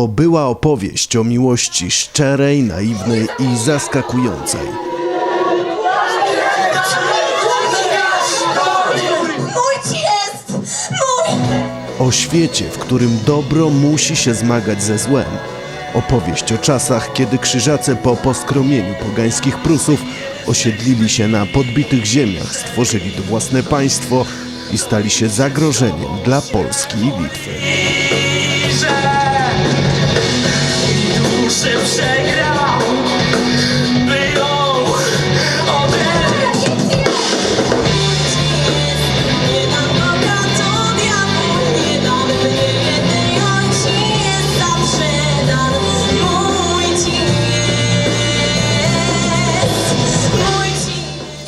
To była opowieść o miłości szczerej, naiwnej i zaskakującej. Mój jest! Mój! O świecie, w którym dobro musi się zmagać ze złem. Opowieść o czasach, kiedy krzyżacy po poskromieniu pogańskich Prusów osiedlili się na podbitych ziemiach, stworzyli to własne państwo i stali się zagrożeniem dla Polski i Litwy. Duszę przegrał. Nie dam diabłu, nie dam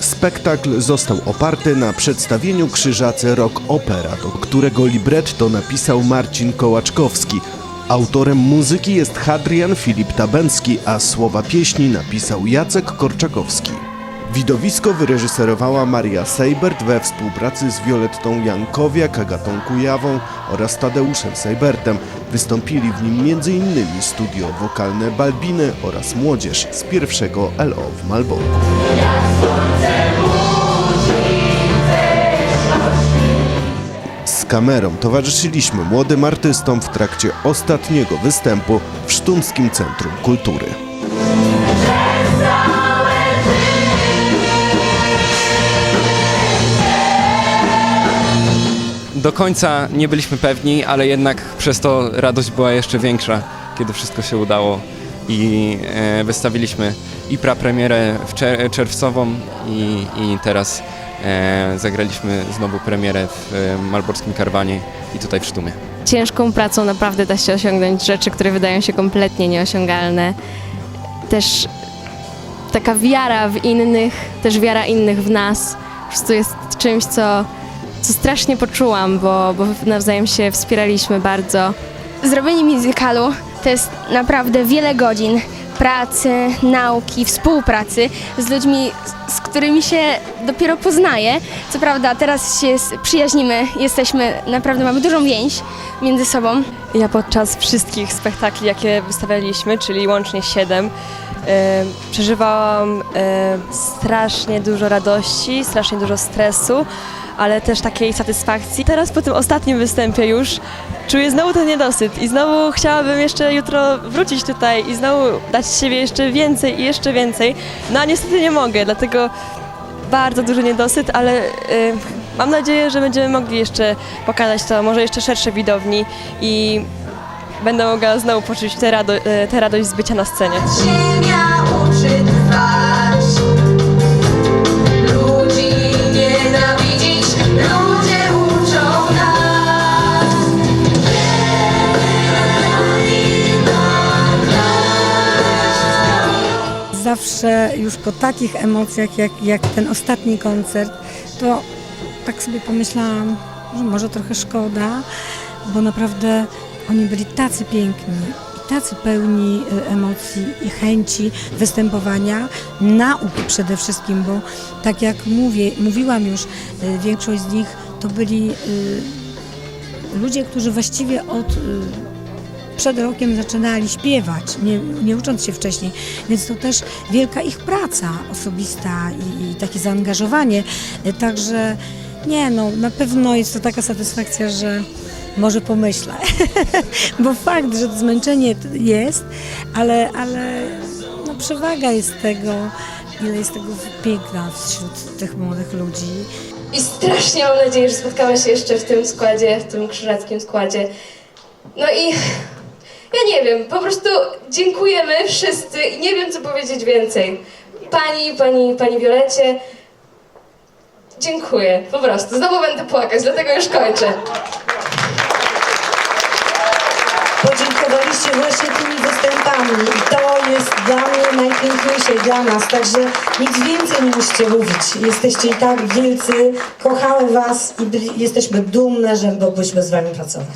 Spektakl został oparty na przedstawieniu Krzyżacy Rock Opera, do którego libretto napisał Marcin Kołaczkowski. Autorem muzyki jest Hadrian Filip Tabenski, a słowa pieśni napisał Jacek Korczakowski. Widowisko wyreżyserowała Maria Seibert we współpracy z Violettą Jankowiak, Agatą Kujawą oraz Tadeuszem Seibertem. Wystąpili w nim m.in. studio wokalne Balbiny oraz młodzież z pierwszego LO w Malborku. Kamerą towarzyszyliśmy młodym artystom w trakcie ostatniego występu w Sztumskim Centrum Kultury. Do końca nie byliśmy pewni, ale jednak przez to radość była jeszcze większa, kiedy wszystko się udało i e, wystawiliśmy i prapremierę w czer- czerwcową i, i teraz e, zagraliśmy znowu premierę w e, Malborskim Karwanie i tutaj w Sztumie. ciężką pracą naprawdę da się osiągnąć rzeczy, które wydają się kompletnie nieosiągalne. Też taka wiara w innych, też wiara innych w nas, po prostu jest czymś, co, co strasznie poczułam, bo, bo nawzajem się wspieraliśmy bardzo. Zrobienie musicalu to jest naprawdę wiele godzin pracy, nauki, współpracy z ludźmi, z którymi się dopiero poznaje. Co prawda teraz się przyjaźnimy, jesteśmy, naprawdę mamy dużą więź między sobą. Ja podczas wszystkich spektakli, jakie wystawialiśmy, czyli łącznie siedem, przeżywałam strasznie dużo radości, strasznie dużo stresu, ale też takiej satysfakcji. Teraz po tym ostatnim występie już czuję znowu ten niedosyt i znowu chciałabym jeszcze jutro wrócić tutaj i znowu dać z siebie jeszcze więcej i jeszcze więcej. No a niestety nie mogę, dlatego bardzo duży niedosyt, ale y, mam nadzieję, że będziemy mogli jeszcze pokazać to może jeszcze szerszej widowni i będę mogła znowu poczuć tę rado, y, tę radość z bycia na scenie. Zawsze już po takich emocjach jak, jak ten ostatni koncert, to tak sobie pomyślałam, że może trochę szkoda, bo naprawdę oni byli tacy piękni i tacy pełni y, emocji i chęci występowania, nauki przede wszystkim, bo tak jak mówię, mówiłam już, y, większość z nich to byli y, ludzie, którzy właściwie od przed rokiem zaczynali śpiewać, nie, nie ucząc się wcześniej, więc to też wielka ich praca osobista i, i takie zaangażowanie. Także nie no, na pewno jest to taka satysfakcja, że może pomyślę, bo fakt, że zmęczenie t- jest, ale, ale no, przewaga jest tego, ile jest tego piękna wśród tych młodych ludzi. I strasznie mam nadzieję, że spotkamy się jeszcze w tym składzie, w tym krzyżackim składzie. No i ja nie wiem, po prostu dziękujemy wszyscy i nie wiem, co powiedzieć więcej. Pani, pani, pani Wiolecie, dziękuję, po prostu. Znowu będę płakać, dlatego już kończę. podziękowaliście właśnie tymi występami i to jest dla mnie najpiękniejsze i dla nas, także nic więcej nie musicie mówić. Jesteście i tak wielcy, kochamy was i byli, jesteśmy dumne, że mogliśmy z wami pracować.